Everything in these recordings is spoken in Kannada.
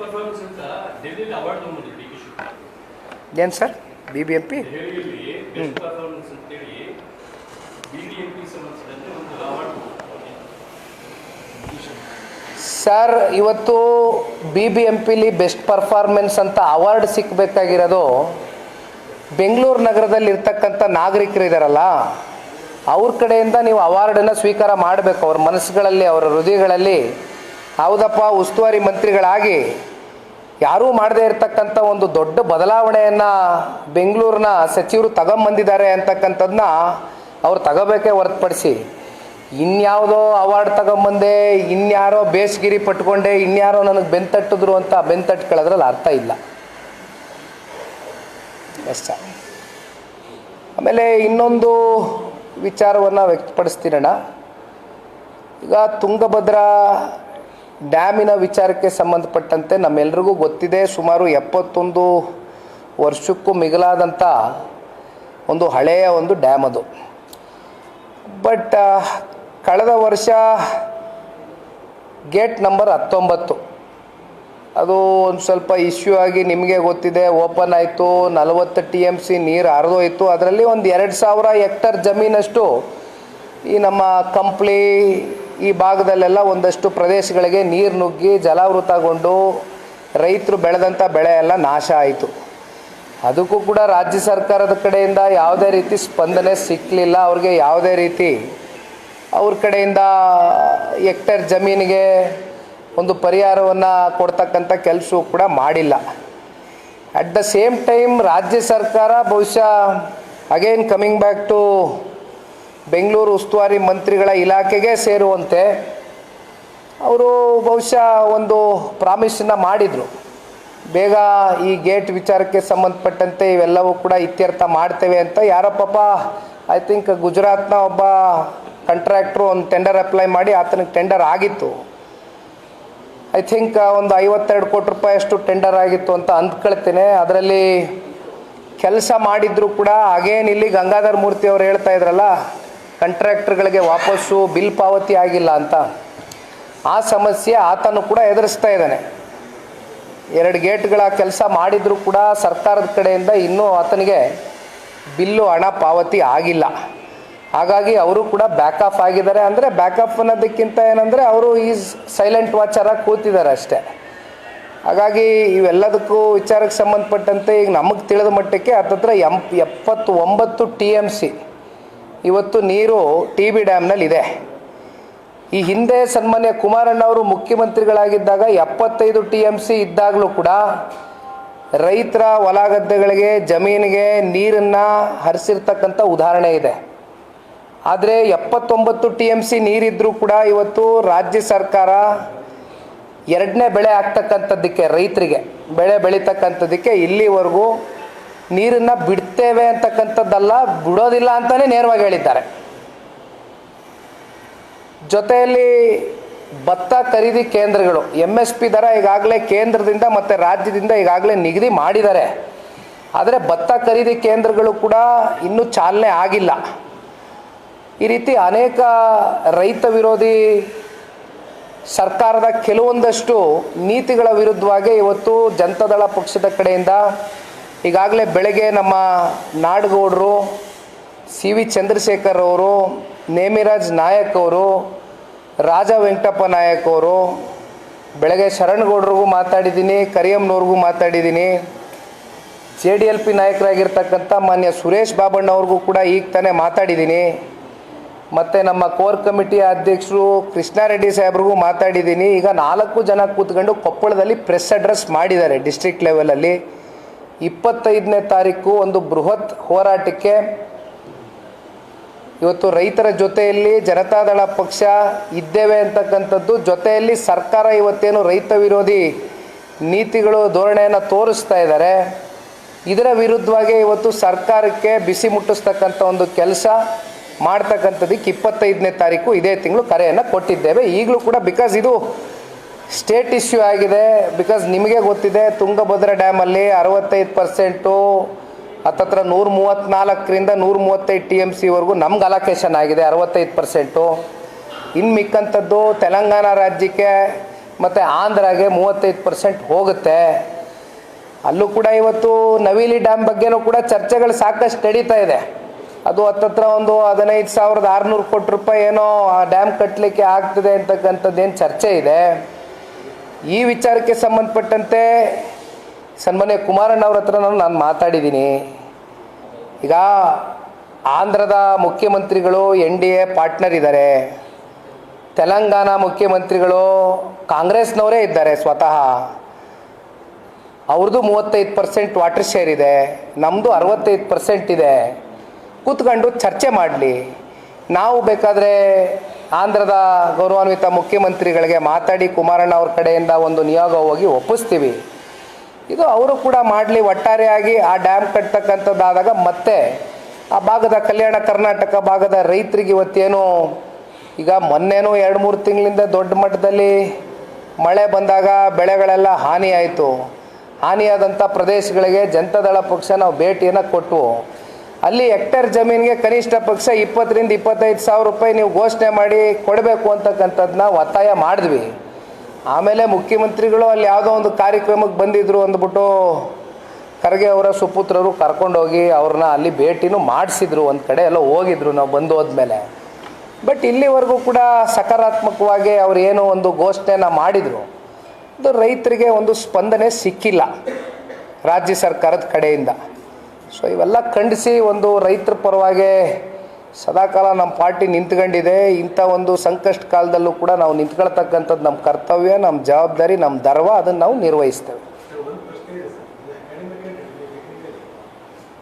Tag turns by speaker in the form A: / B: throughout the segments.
A: ಪರ್ಫಾರ್ಮೆನ್ಸ್ ಅಂತ ಡೆಲ್ಲಿಲಿ ಅವಾರ್ಡ್ ಡಿ ಕೆ ಶಿವಕುಮಾರ್
B: ಏನು sir? B B M P
A: ಡೆಲ್ಲಿಯಲ್ಲಿ best performance ಅಂತೇಳಿ ಬಿ ಬಿ ಎಂ ಪಿ ಸಂಬಂಧಿಸಿದಂತೆ ಒಂದು ಅವಾರ್ಡ್
B: ಸರ್ ಇವತ್ತು ಬಿ ಬಿ ಎಂ ಪಿಲಿ ಬೆಸ್ಟ್ ಪರ್ಫಾರ್ಮೆನ್ಸ್ ಅಂತ ಅವಾರ್ಡ್ ಸಿಕ್ಕಬೇಕಾಗಿರೋದು ಬೆಂಗಳೂರು ನಗರದಲ್ಲಿ ಇರ್ತಕ್ಕಂಥ ನಾಗರಿಕರು ಇದ್ದಾರಲ್ಲ ಅವ್ರ ಕಡೆಯಿಂದ ನೀವು ಅವಾರ್ಡನ್ನು ಸ್ವೀಕಾರ ಮಾಡಬೇಕು. ಅವ್ರ ಮನಸ್ಸುಗಳಲ್ಲಿ ಅವರ ಹೃದಯಗಳಲ್ಲಿ. ಹೌದಪ್ಪ ಉಸ್ತುವಾರಿ ಮಂತ್ರಿಗಳಾಗಿ ಯಾರೂ ಮಾಡದೇ ಇರತಕ್ಕಂಥ ಒಂದು ದೊಡ್ಡ ಬದಲಾವಣೆಯನ್ನು ಬೆಂಗಳೂರಿನ ಸಚಿವರು ತಗೊಂಬಂದಿದ್ದಾರೆ ಅಂತಕ್ಕಂಥದ್ದನ್ನ ಅವ್ರು ತಗೋಬೇಕೇ ಹೊರತುಪಡಿಸಿ ಇನ್ಯಾವುದೋ ಅವಾರ್ಡ್ ತಗೊಂಬಂದೆ, ಇನ್ಯಾರೋ ಬೇಸ್ಗಿರಿ ಪಟ್ಕೊಂಡೆ, ಇನ್ಯಾರೋ ನನಗೆ ಬೆಂತಟ್ಟಿದ್ರು ಅಂತ ಬೆಂತಟ್ಕೊಳ್ಳೋದ್ರಲ್ಲಿ ಅರ್ಥ ಇಲ್ಲ. ಎಷ್ಟ ಆಮೇಲೆ ಇನ್ನೊಂದು ವಿಚಾರವನ್ನು ವ್ಯಕ್ತಪಡಿಸ್ತೀನಣ್ಣ. ಈಗ ತುಂಗಭದ್ರಾ ಡ್ಯಾಮಿನ ವಿಚಾರಕ್ಕೆ ಸಂಬಂಧಪಟ್ಟಂತೆ ನಮ್ಮೆಲ್ರಿಗೂ ಗೊತ್ತಿದೆ, ಸುಮಾರು ಎಪ್ಪತ್ತೊಂದು ವರ್ಷಕ್ಕೂ ಮಿಗಿಲಾದಂಥ ಒಂದು ಹಳೆಯ ಒಂದು ಡ್ಯಾಮ್ ಅದು. ಬಟ್ ಕಳೆದ ವರ್ಷ ಗೇಟ್ ನಂಬರ್ ಹತ್ತೊಂಬತ್ತು. ಅದು ಒಂದು ಸ್ವಲ್ಪ ಇಶ್ಯೂ ಆಗಿ ನಿಮಗೆ ಗೊತ್ತಿದೆ, ಓಪನ್ ಆಯಿತು, ನಲವತ್ತು ಟಿ ಎಂ ಸಿ ನೀರು ಹರಿದೋಯ್ತು. ಅದರಲ್ಲಿ ಒಂದು ಎರಡು ಸಾವಿರ ಹೆಕ್ಟರ್ ಜಮೀನಷ್ಟು ಈ ನಮ್ಮ ಕಂಪ್ಲಿ ಈ ಭಾಗದಲ್ಲೆಲ್ಲ ಒಂದಷ್ಟು ಪ್ರದೇಶಗಳಿಗೆ ನೀರು ನುಗ್ಗಿ ಜಲಾವೃತಗೊಂಡು ರೈತರು ಬೆಳೆದಂಥ ಬೆಳೆ ಎಲ್ಲ ನಾಶ ಆಯಿತು. ಅದಕ್ಕೂ ಕೂಡ ರಾಜ್ಯ ಸರ್ಕಾರದ ಕಡೆಯಿಂದ ಯಾವುದೇ ರೀತಿ ಸ್ಪಂದನೆ ಸಿಕ್ಕಲಿಲ್ಲ ಅವ್ರಿಗೆ ಯಾವುದೇ ರೀತಿ ಅವ್ರ ಕಡೆಯಿಂದ ಹೆಕ್ಟೇರ್ ಜಮೀನಿಗೆ ಒಂದು ಪರಿಹಾರವನ್ನು ಕೊಡ್ತಕ್ಕಂಥ ಕೆಲಸವೂ ಕೂಡ ಮಾಡಿಲ್ಲ. ಅಟ್ ದ ಸೇಮ್ ಟೈಮ್ ರಾಜ್ಯ ಸರ್ಕಾರ ಬಹುಶಃ again coming back to Bengaluru ಉಸ್ತುವಾರಿ ಮಂತ್ರಿಗಳ ಇಲಾಖೆಗೆ ಸೇರುವಂತೆ ಅವರು ಬಹುಶಃ ಒಂದು ಪ್ರಾಮಿಸನ್ನು ಮಾಡಿದರು. ಬೇಗ ಈ ಗೇಟ್ ವಿಚಾರಕ್ಕೆ ಸಂಬಂಧಪಟ್ಟಂತೆ ಇವೆಲ್ಲವೂ ಕೂಡ ಇತ್ಯರ್ಥ ಮಾಡ್ತೇವೆ ಅಂತ. ಯಾರೋ ಪಾಪ ಐ ಥಿಂಕ್ ಗುಜರಾತ್ನ ಒಬ್ಬ ಕಾಂಟ್ರಾಕ್ಟ್ರು ಒಂದು ಟೆಂಡರ್ ಅಪ್ಲೈ ಮಾಡಿ ಆತನಿಗೆ ಟೆಂಡರ್ ಆಗಿತ್ತು. ಐ ಥಿಂಕ್ ಒಂದು ಐವತ್ತೆರಡು ಕೋಟಿ ರೂಪಾಯಿಯಷ್ಟು ಟೆಂಡರ್ ಆಗಿತ್ತು ಅಂತ ಅಂದ್ಕೊಳ್ತೇನೆ. ಅದರಲ್ಲಿ ಕೆಲಸ ಮಾಡಿದ್ರು ಕೂಡ. ಅಗೇನ್ ಇಲ್ಲಿ ಗಂಗಾಧರ್ ಮೂರ್ತಿ ಅವರು ಹೇಳ್ತಾ ಇದ್ರಲ್ಲ ಕಾಂಟ್ರಾಕ್ಟರ್ಗಳಿಗೆ ವಾಪಸ್ಸು ಬಿಲ್ ಪಾವತಿ ಆಗಿಲ್ಲ ಅಂತ, ಆ ಸಮಸ್ಯೆ ಆತನು ಕೂಡ ಎದುರಿಸ್ತಾ ಇದ್ದಾನೆ. ಎರಡು ಗೇಟ್ಗಳ ಕೆಲಸ ಮಾಡಿದರೂ ಕೂಡ ಸರ್ಕಾರದ ಕಡೆಯಿಂದ ಇನ್ನೂ ಆತನಿಗೆ ಬಿಲ್ಲು ಹಣ ಪಾವತಿ ಆಗಿಲ್ಲ. ಹಾಗಾಗಿ ಅವರು ಕೂಡ ಬ್ಯಾಕ್ ಆಫ್ ಆಗಿದ್ದಾರೆ. ಅಂದರೆ ಬ್ಯಾಕಪ್ ಅನ್ನೋದಕ್ಕಿಂತ ಏನಂದರೆ ಅವರು ಈ ಸೈಲೆಂಟ್ ವಾಚರಾಗಿ ಕೂತಿದ್ದಾರೆ ಅಷ್ಟೇ. ಹಾಗಾಗಿ ಇವೆಲ್ಲದಕ್ಕೂ ವಿಚಾರಕ್ಕೆ ಸಂಬಂಧಪಟ್ಟಂತೆ ಈಗ ನಮಗೆ ತಿಳಿದ ಮಟ್ಟಕ್ಕೆ ಹತ್ತತ್ರ ಎಂ ಎಪ್ಪತ್ತು ಒಂಬತ್ತು ಟಿ ಎಂ ಸಿ ಇವತ್ತು ನೀರು ಟಿ ಬಿ ಡ್ಯಾಮ್ನಲ್ಲಿ ಇದೆ. ಈ ಹಿಂದೆ ಸನ್ಮಾನ್ಯ ಕುಮಾರಣ್ಣ ಅವರು ಮುಖ್ಯಮಂತ್ರಿಗಳಾಗಿದ್ದಾಗ ಎಪ್ಪತ್ತೈದು ಟಿ ಎಂ ಸಿ ಇದ್ದಾಗಲೂ ಕೂಡ ರೈತರ ಹೊಲ ಗದ್ದೆಗಳಿಗೆ ಜಮೀನಿಗೆ ನೀರನ್ನು ಹರಿಸಿರ್ತಕ್ಕಂಥ ಉದಾಹರಣೆ ಇದೆ. ಆದರೆ ಎಪ್ಪತ್ತೊಂಬತ್ತು ಟಿ ಎಂ ಸಿ ನೀರಿದ್ದರೂ ಕೂಡ ಇವತ್ತು ರಾಜ್ಯ ಸರ್ಕಾರ ಎರಡನೇ ಬೆಳೆ ಆಗ್ತಕ್ಕಂಥದ್ದಕ್ಕೆ, ರೈತರಿಗೆ ಬೆಳೆ ಬೆಳೀತಕ್ಕಂಥದ್ದಕ್ಕೆ ಇಲ್ಲಿವರೆಗೂ ನೀರನ್ನು ಬಿಡ್ತೇವೆ ಅಂತಕ್ಕಂಥದ್ದಲ್ಲ, ಬಿಡೋದಿಲ್ಲ ಅಂತಲೇ ನೇರವಾಗಿ ಹೇಳಿದ್ದಾರೆ. ಜೊತೆಯಲ್ಲಿ ಭತ್ತ ಖರೀದಿ ಕೇಂದ್ರಗಳು ಎಂ ಎಸ್ ಪಿ ದರ ಈಗಾಗಲೇ ಕೇಂದ್ರದಿಂದ ಮತ್ತು ರಾಜ್ಯದಿಂದ ಈಗಾಗಲೇ ನಿಗದಿ ಮಾಡಿದ್ದಾರೆ. ಆದರೆ ಭತ್ತ ಖರೀದಿ ಕೇಂದ್ರಗಳು ಕೂಡ ಇನ್ನೂ ಚಾಲನೆ ಆಗಿಲ್ಲ. ಈ ರೀತಿ ಅನೇಕ ರೈತ ವಿರೋಧಿ ಸರ್ಕಾರದ ಕೆಲವೊಂದಷ್ಟು ನೀತಿಗಳ ವಿರುದ್ಧವಾಗಿ ಇವತ್ತು ಜನತಾದಳ ಪಕ್ಷದ ಕಡೆಯಿಂದ ಈಗಾಗಲೇ ಬೆಳಗ್ಗೆ ನಮ್ಮ ನಾಡಗೌಡರು ಸಿ ವಿ ಚಂದ್ರಶೇಖರ್ ಅವರು, ನೇಮಿರಾಜ್ ನಾಯಕ್ ಅವರು, ರಾಜ ವೆಂಕಟಪ್ಪ ನಾಯಕ್ ಅವರು, ಬೆಳಗ್ಗೆ ಶರಣಗೌಡ್ರಿಗೂ ಮಾತಾಡಿದ್ದೀನಿ, ಕರಿಯಮ್ಮನವ್ರಿಗೂ ಮಾತಾಡಿದ್ದೀನಿ. ಜೆ ಡಿ ಎಲ್ ಪಿ ನಾಯಕರಾಗಿರ್ತಕ್ಕಂಥ ಮಾನ್ಯ ಸುರೇಶ್ ಬಾಬಣ್ಣವ್ರಿಗೂ ಕೂಡ ಈಗ ತಾನೇ ಮಾತಾಡಿದ್ದೀನಿ. ಮತ್ತು ನಮ್ಮ ಕೋರ್ ಕಮಿಟಿ ಅಧ್ಯಕ್ಷರು ಕೃಷ್ಣಾರೆಡ್ಡಿ ಸಾಹೇಬ್ರಿಗೂ ಮಾತಾಡಿದ್ದೀನಿ. ಈಗ ನಾಲ್ಕು ಜನ ಕೂತ್ಕೊಂಡು ಕೊಪ್ಪಳದಲ್ಲಿ ಪ್ರೆಸ್ ಅಡ್ರೆಸ್ ಮಾಡಿದ್ದಾರೆ ಡಿಸ್ಟ್ರಿಕ್ಟ್ ಲೆವೆಲಲ್ಲಿ. ಇಪ್ಪತ್ತೈದನೇ ತಾರೀಕು ಒಂದು ಬೃಹತ್ ಹೋರಾಟಕ್ಕೆ ಇವತ್ತು ರೈತರ ಜೊತೆಯಲ್ಲಿ ಜನತಾದಳ ಪಕ್ಷ ಇದ್ದೇವೆ ಅಂತಕ್ಕಂಥದ್ದು. ಜೊತೆಯಲ್ಲಿ ಸರ್ಕಾರ ಇವತ್ತೇನು ರೈತ ವಿರೋಧಿ ನೀತಿಗಳು, ಧೋರಣೆಯನ್ನು ತೋರಿಸ್ತಾ ಇದ್ದಾರೆ. ಇದರ ವಿರುದ್ಧವಾಗಿ ಇವತ್ತು ಸರ್ಕಾರಕ್ಕೆ ಬಿಸಿ ಮುಟ್ಟಿಸ್ತಕ್ಕಂಥ ಒಂದು ಕೆಲಸ ಮಾಡ್ತಕ್ಕಂಥದ್ದಕ್ಕೆ ಇಪ್ಪತ್ತೈದನೇ ತಾರೀಕು ಇದೇ ತಿಂಗಳು ಕರೆಯನ್ನು ಕೊಟ್ಟಿದ್ದೇವೆ. ಈಗಲೂ ಕೂಡ ಬಿಕಾಸ್ ಇದು ಸ್ಟೇಟ್ ಇಶ್ಯೂ ಆಗಿದೆ. ಬಿಕಾಸ್ ನಿಮಗೆ ಗೊತ್ತಿದೆ, ತುಂಗಭದ್ರಾ ಡ್ಯಾಮಲ್ಲಿ ಅರವತ್ತೈದು ಪರ್ಸೆಂಟು ಹತ್ತತ್ರ ನೂರ ಮೂವತ್ತ್ನಾಲ್ಕರಿಂದ ನೂರ ಮೂವತ್ತೈದು ಟಿ ಎಂ ಸಿವರೆಗೂ ನಮ್ಗೆ ಅಲೋಕೇಶನ್ ಆಗಿದೆ, ಅರವತ್ತೈದು ಪರ್ಸೆಂಟು ಇನ್ನು ಮಿಕ್ಕಂಥದ್ದು ತೆಲಂಗಾಣ ರಾಜ್ಯಕ್ಕೆ ಮತ್ತು ಆಂಧ್ರಾಗೆ ಮೂವತ್ತೈದು ಪರ್ಸೆಂಟ್ ಹೋಗುತ್ತೆ. ಅಲ್ಲೂ ಕೂಡ ಇವತ್ತು ನವಿಲಿ ಡ್ಯಾಮ್ ಬಗ್ಗೆನೂ ಕೂಡ ಚರ್ಚೆಗಳು ಸಾಕಷ್ಟು ನಡೀತಾ ಇದೆ. ಅದು ಹತ್ತತ್ರ ಒಂದು ಹದಿನೈದು ಸಾವಿರದ ಆರುನೂರು ಕೋಟಿ ರೂಪಾಯಿ ಏನೋ ಆ ಡ್ಯಾಮ್ ಕಟ್ಟಲಿಕ್ಕೆ ಆಗ್ತದೆ ಅಂತಕ್ಕಂಥದ್ದೇನು ಚರ್ಚೆ ಇದೆ. ಈ ವಿಚಾರಕ್ಕೆ ಸಂಬಂಧಪಟ್ಟಂತೆ ಸನ್ಮಾನ್ಯ ಕುಮಾರಣ್ಣ ಅವ್ರ ಹತ್ರ ನಾನು ನಾನು ಮಾತಾಡಿದ್ದೀನಿ. ಈಗ ಆಂಧ್ರದ ಮುಖ್ಯಮಂತ್ರಿಗಳು ಎನ್ ಡಿ ಎ ಪಾರ್ಟ್ನರ್ ಇದ್ದಾರೆ. ತೆಲಂಗಾಣ ಮುಖ್ಯಮಂತ್ರಿಗಳು ಕಾಂಗ್ರೆಸ್ನವರೇ ಇದ್ದಾರೆ ಸ್ವತಃ. ಅವ್ರದ್ದು ಮೂವತ್ತೈದು ಪರ್ಸೆಂಟ್ ವಾಟರ್ ಶೇರ್ ಇದೆ ನಮ್ಮದು ಅರವತ್ತೈದು ಪರ್ಸೆಂಟ್ ಇದೆ. ಕೂತ್ಕೊಂಡು ಚರ್ಚೆ ಮಾಡಲಿ. ನಾವು ಬೇಕಾದರೆ ಆಂಧ್ರದ ಗೌರವಾನ್ವಿತ ಮುಖ್ಯಮಂತ್ರಿಗಳಿಗೆ ಮಾತಾಡಿ ಕುಮಾರಣ್ಣ ಅವ್ರ ಕಡೆಯಿಂದ ಒಂದು ನಿಯೋಗ ಹೋಗಿ ಒಪ್ಪಿಸ್ತೀವಿ. ಇದು ಅವರು ಕೂಡ ಮಾಡಲಿ ಒಟ್ಟಾರೆಯಾಗಿ ಆ ಡ್ಯಾಮ್ ಕಟ್ತಕ್ಕಂಥದ್ದಾದಾಗ ಮತ್ತೆ ಆ ಭಾಗದ ಕಲ್ಯಾಣ ಕರ್ನಾಟಕ ಭಾಗದ ರೈತರಿಗೆ ಇವತ್ತೇನು ಈಗ ಮೊನ್ನೆನೂ ಎರಡು ಮೂರು ತಿಂಗಳಿಂದ ದೊಡ್ಡ ಮಟ್ಟದಲ್ಲಿ ಮಳೆ ಬಂದಾಗ ಬೆಳೆಗಳೆಲ್ಲ ಹಾನಿಯಾಯಿತು. ಹಾನಿಯಾದಂಥ ಪ್ರದೇಶಗಳಿಗೆ ಜನತಾದಳ ಪಕ್ಷ ನಾವು ಭೇಟಿಯನ್ನು ಕೊಟ್ಟು ಅಲ್ಲಿ ಹೆಕ್ಟೇರ್ ಜಮೀನಿಗೆ ಕನಿಷ್ಠ ಪಕ್ಷ ಇಪ್ಪತ್ತರಿಂದ ಇಪ್ಪತ್ತೈದು ಸಾವಿರ ರೂಪಾಯಿ ನೀವು ಘೋಷಣೆ ಮಾಡಿ ಕೊಡಬೇಕು ಅಂತಕ್ಕಂಥದ್ದನ್ನ ಒತ್ತಾಯ ಮಾಡಿದ್ವಿ. ಆಮೇಲೆ ಮುಖ್ಯಮಂತ್ರಿಗಳು ಅಲ್ಲಿ ಯಾವುದೋ ಒಂದು ಕಾರ್ಯಕ್ರಮಕ್ಕೆ ಬಂದಿದ್ರು ಅಂದ್ಬಿಟ್ಟು ಖರ್ಗೆ ಅವರ ಸುಪುತ್ರರು ಕರ್ಕೊಂಡೋಗಿ ಅವ್ರನ್ನ ಅಲ್ಲಿ ಭೇಟಿನೂ ಮಾಡಿಸಿದ್ರು, ಒಂದು ಕಡೆ ಎಲ್ಲ ಹೋಗಿದ್ರು ನಾವು ಬಂದು ಹೋದ್ಮೇಲೆ. ಬಟ್ ಇಲ್ಲಿವರೆಗೂ ಕೂಡ ಸಕಾರಾತ್ಮಕವಾಗಿ ಅವ್ರು ಏನೋ ಒಂದು ಘೋಷಣೆನ ಮಾಡಿದರು. ಅದು ರೈತರಿಗೆ ಒಂದು ಸ್ಪಂದನೆ ಸಿಕ್ಕಿಲ್ಲ ರಾಜ್ಯ ಸರ್ಕಾರದ ಕಡೆಯಿಂದ. ಸೊ ಇವೆಲ್ಲ ಖಂಡಿಸಿ ಒಂದು ರೈತರ ಪರವಾಗಿ ಸದಾಕಾಲ ನಮ್ಮ ಪಾರ್ಟಿ ನಿಂತ್ಕೊಂಡಿದೆ. ಇಂಥ ಒಂದು ಸಂಕಷ್ಟ ಕಾಲದಲ್ಲೂ ಕೂಡ ನಾವು ನಿಂತ್ಕೊಳ್ತಕ್ಕಂಥದ್ದು ನಮ್ಮ ಕರ್ತವ್ಯ ನಮ್ಮ ಜವಾಬ್ದಾರಿ ನಮ್ಮ ಧರ್ಮ ಅದನ್ನು ನಾವು ನಿರ್ವಹಿಸ್ತೇವೆ.
C: ಹೌದು ಪ್ರಶ್ನೆ ಇದೆ ಸರ್ ಇದು academic technically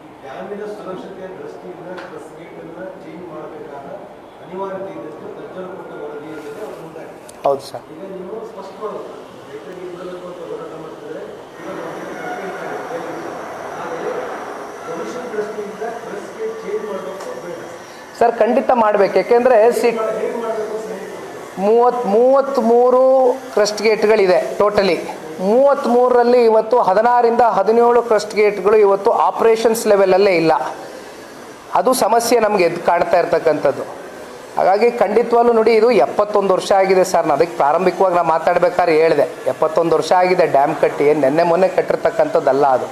C: ಈ ಡ್ಯಾಮಿನ ಸುರಕ್ಷತೆಯ ದೃಷ್ಟಿಯಿಂದ ಪ್ರೆಸ್ ಗೇಟ್ ಅನ್ನ ಚೇಂಜ್ ಮಾಡಬೇಕಾದ ಅನಿವಾರ್ಯತೆ ಇದೆ ಅಂತ ತಜ್ಞರು ಕೊಟ್ಟ ವರದಿಯಲ್ಲಿ ಅವರು ಮುಂದಾಗಿದೆ
B: ಹೌದು ಸರ್
C: ಈಗ ನೀವು ಸ್ಪಷ್ಟವಾಗಿ ರೈತರಿಗೆ ಬಿಡಬೇಕು ಅಂತ ಹೋರಾಟ ಮಾಡ್ತಿದ್ರೆ ಇವಾಗ ನಮಗೆ complaint ಇದೆ. ಆದರೆ ಭವಿಷ್ಯದ ದೃಷ್ಟಿಯಿಂದ ಪ್ರೆಸ್ ಗೇಟ್ ಚೇಂಜ್ ಮಾಡಬೇಕು ಬೇಡ
B: ಸರ್, ಖಂಡಿತ ಮಾಡಬೇಕು. ಯಾಕೆಂದ್ರೆ ಸಿ ಮೂವತ್ತು ಮೂವತ್ತ್ಮೂರು ಕ್ರಸ್ಟ್ ಗೇಟ್ಗಳಿದೆ ಟೋಟಲಿ. ಮೂವತ್ತ್ಮೂರರಲ್ಲಿ ಇವತ್ತು ಹದಿನಾರಿಂದ ಹದಿನೇಳು ಕ್ರಸ್ಟ್ ಗೇಟ್ಗಳು ಇವತ್ತು ಆಪ್ರೇಷನ್ಸ್ ಲೆವೆಲಲ್ಲೇ ಇಲ್ಲ. ಅದು ಸಮಸ್ಯೆ ನಮಗೆ ಎದ್ದು ಕಾಣ್ತಾ ಇರ್ತಕ್ಕಂಥದ್ದು. ಹಾಗಾಗಿ ಖಂಡಿತವಾಗ್ಲೂ ನೋಡಿ, ಇದು ಎಪ್ಪತ್ತೊಂದು ವರ್ಷ ಆಗಿದೆ ಸರ್. ನಾನು ಅದಕ್ಕೆ ಪ್ರಾರಂಭಿಕವಾಗಿ ನಾನು ಮಾತಾಡ್ಬೇಕಾದ್ರೆ ಹೇಳಿದೆ. ಎಪ್ಪತ್ತೊಂದು ವರ್ಷ ಆಗಿದೆ, ಡ್ಯಾಮ್ ಕಟ್ಟಿ. ನಿನ್ನೆ ಮೊನ್ನೆ ಕಟ್ಟಿರ್ತಕ್ಕಂಥದ್ದಲ್ಲ ಅದು.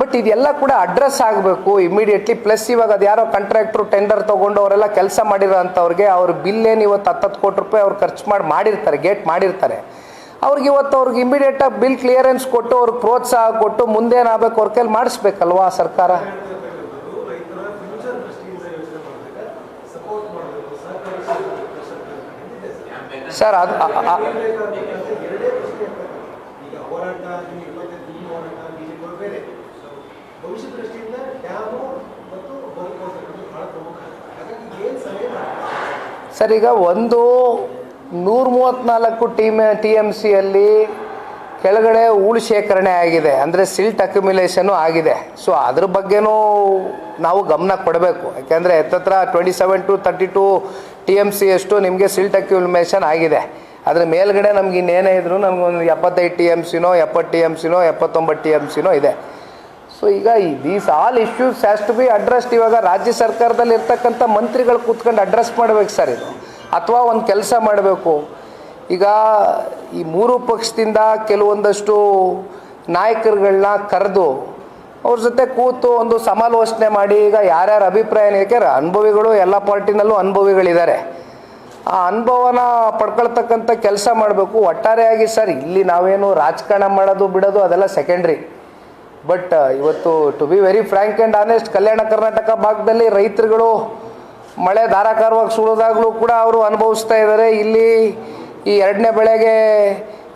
B: ಬಟ್ ಇದೆಲ್ಲ ಕೂಡ ಅಡ್ರೆಸ್ ಆಗಬೇಕು ಇಮಿಡಿಯೇಟ್ಲಿ ಪ್ಲಸ್ ಇವಾಗ ಅದು ಯಾರೋ ಕಾಂಟ್ರಾಕ್ಟ್ರು ಟೆಂಡರ್ ತೊಗೊಂಡು ಅವರೆಲ್ಲ ಕೆಲಸ ಮಾಡಿರೋ ಅಂಥವ್ರಿಗೆ ಅವ್ರ ಬಿಲ್ ಏನು ಇವತ್ತು ಹತ್ತತ್ತು ಕೋಟಿ ರೂಪಾಯಿ ಅವ್ರು ಖರ್ಚು ಮಾಡಿ, ಮಾಡಿರ್ತಾರೆ ಗೇಟ್ ಮಾಡಿರ್ತಾರೆ. ಅವ್ರಿಗೆ ಇವತ್ತು ಅವ್ರಿಗೆ ಇಮಿಡಿಯೇಟಾಗಿ ಬಿಲ್ ಕ್ಲಿಯರೆನ್ಸ್ ಕೊಟ್ಟು ಅವ್ರಿಗೆ ಪ್ರೋತ್ಸಾಹ ಕೊಟ್ಟು ಮುಂದೇನಾಗಬೇಕು ಅವ್ರ ಕೈಲಿ ಮಾಡಿಸ್ಬೇಕಲ್ವಾ ಸರ್ಕಾರ?
C: ಸರ್ ಫ್ಯೂಚರ್ ಭವಿಷ್ಯ ದೃಷ್ಟಿಯಿಂದ ಡ್ಯಾಮು ಮತ್ತು ಬಹಳ ಪ್ರಮುಖ. ಹಾಗಾಗಿ
B: ಸರ್, ಈಗ ಒಂದು ನೂರ ಮೂವತ್ತ್ನಾಲ್ಕು ಟಿ ಮೆ ಟಿ ಎಂ ಸಿಯಲ್ಲಿ ಕೆಳಗಡೆ ಹೂಳು ಶೇಖರಣೆ ಆಗಿದೆ. ಅಂದರೆ ಸಿಲ್ಟ್ ಅಕ್ಯುಮಿಲೇಷನು ಆಗಿದೆ. ಸೊ ಅದ್ರ ಬಗ್ಗೆನೂ ನಾವು ಗಮನ ಕೊಡಬೇಕು. ಯಾಕೆಂದರೆ ಎತ್ತತ್ರ twenty seven to thirty two T M C ಅಷ್ಟು ನಿಮಗೆ ಸಿಲ್ಟ್ ಅಕ್ಯುಮಿಲೇಷನ್ ಆಗಿದೆ. ಅದ್ರ ಮೇಲ್ಗಡೆ ನಮ್ಗೆ ಇನ್ನೇನೇ ಇದ್ರು ನಮಗೊಂದು ಎಪ್ಪತ್ತೈದು ಟಿ ಎಂ ಸಿನೋ, ಎಪ್ಪತ್ತು ಟಿ ಎಂ ಸಿನೋ, ಎಪ್ಪತ್ತೊಂಬತ್ತು ಟಿ ಎಂ ಸಿನೋ ಇದೆ. ಸೊ ಈಗ these all issues has to be addressed ಇವಾಗ ರಾಜ್ಯ ಸರ್ಕಾರದಲ್ಲಿ ಇರ್ತಕ್ಕಂಥ ಮಂತ್ರಿಗಳು ಕೂತ್ಕೊಂಡು ಅಡ್ರೆಸ್ ಮಾಡಬೇಕು ಸರ್ ಇದು. ಅಥವಾ ಒಂದು ಕೆಲಸ ಮಾಡಬೇಕು. ಈಗ ಈ ಮೂರು ಪಕ್ಷದಿಂದ ಕೆಲವೊಂದಷ್ಟು ನಾಯಕರುಗಳನ್ನ ಕರೆದು ಅವ್ರ ಜೊತೆ ಕೂತು ಒಂದು ಸಮಾಲೋಚನೆ ಮಾಡಿ, ಈಗ ಯಾರ್ಯಾರ ಅಭಿಪ್ರಾಯ ಯಾಕೆಂದ್ರೆ ಅನುಭವಿಗಳು ಎಲ್ಲ ಪಾರ್ಟಿನಲ್ಲೂ ಅನುಭವಿಗಳಿದ್ದಾರೆ. ಆ ಅನುಭವನ ಪಡ್ಕೊಳ್ತಕ್ಕಂಥ ಕೆಲಸ ಮಾಡಬೇಕು. ಒಟ್ಟಾರೆಯಾಗಿ ಸರ್ ಇಲ್ಲಿ ನಾವೇನು ರಾಜಕಾರಣ ಮಾಡೋದು, ಬಿಡೋದು ಅದೆಲ್ಲ ಸೆಕೆಂಡ್ರಿ ಬಟ್ ಇವತ್ತು to be very frank and honest Kalyana Karnataka ಭಾಗದಲ್ಲಿ ರೈತರುಗಳು ಮಳೆ ಧಾರಾಕಾರವಾಗಿ ಸುಳಿದಾಗಲೂ ಕೂಡ ಅವರು ಅನುಭವಿಸ್ತಾ ಇದ್ದಾರೆ. ಇಲ್ಲಿ ಈ ಎರಡನೇ ಬೆಳೆಗೆ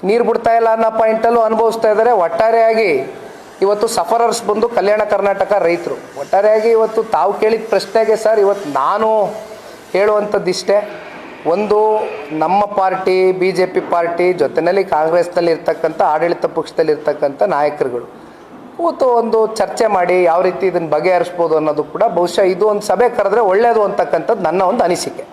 B: ನೀರು ಬಿಡ್ತಾ ಇಲ್ಲ ಅನ್ನೋ ಪಾಯಿಂಟಲ್ಲೂ ಅನುಭವಿಸ್ತಾ ಇದ್ದಾರೆ. ಒಟ್ಟಾರೆಯಾಗಿ ಇವತ್ತು ಸಫರರ್ಸ್ ಬಂದು ಕಲ್ಯಾಣ ಕರ್ನಾಟಕ ರೈತರು. ಒಟ್ಟಾರೆಯಾಗಿ ಇವತ್ತು ತಾವು ಕೇಳಿದ ಪ್ರಶ್ನೆಗೆ ಸರ್, ಇವತ್ತು ನಾನು ಹೇಳುವಂಥದ್ದಿಷ್ಟೇ ಒಂದು, ನಮ್ಮ party B J P party, ಜೊತೆಯಲ್ಲಿ ಕಾಂಗ್ರೆಸ್ನಲ್ಲಿ ಇರ್ತಕ್ಕಂಥ ಆಡಳಿತ ಪಕ್ಷದಲ್ಲಿರ್ತಕ್ಕಂಥ ನಾಯಕರುಗಳು. ಕೂತು ಒಂದು ಚರ್ಚೆ ಮಾಡಿ ಯಾವ ರೀತಿ ಇದನ್ನು ಬಗೆಹರಿಸ್ಬೋದು ಅನ್ನೋದು ಕೂಡ ಬಹುಶಃ ಇದು ಒಂದು ಸಭೆ ಕರೆದ್ರೆ ಒಳ್ಳೆಯದು ಅಂತಕ್ಕಂಥದ್ದು ನನ್ನ ಒಂದು ಅನಿಸಿಕೆ.